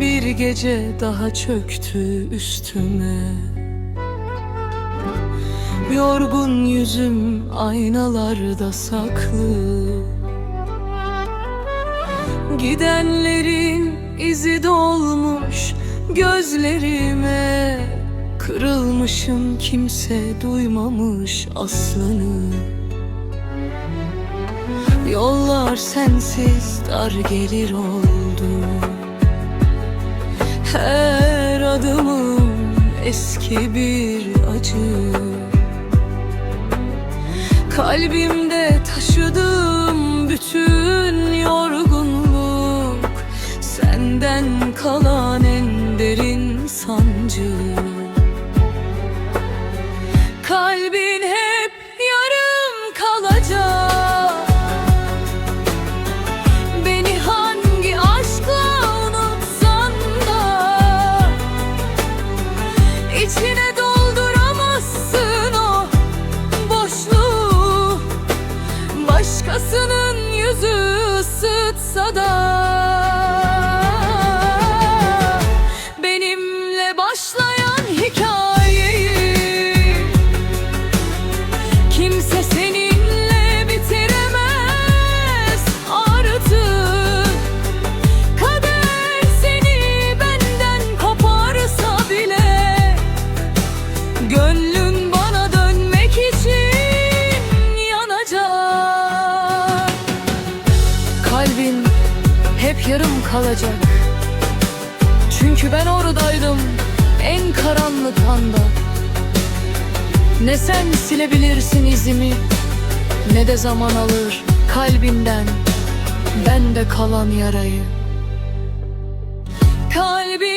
Bir gece daha çöktü üstüme. Yorgun yüzüm aynalarda saklı. Gidenlerin izi dolmuş gözlerime. Kırılmışım kimse duymamış aslanı. Yollar sensiz dar gelir oldu. Her adımım eski bir acı. Kalbimde taşıdığım bütün yorgunluk Senden kalan en derin sancı. Kalbin İçine dolduramazsın o boşluğu. Başkasının yüzü ısıtsa da yarım kalacak. Çünkü ben oradaydım en karanlık anda. Ne sen silebilirsin izimi Ne de zaman alır kalbinden Bende kalan yarayı. Kalbin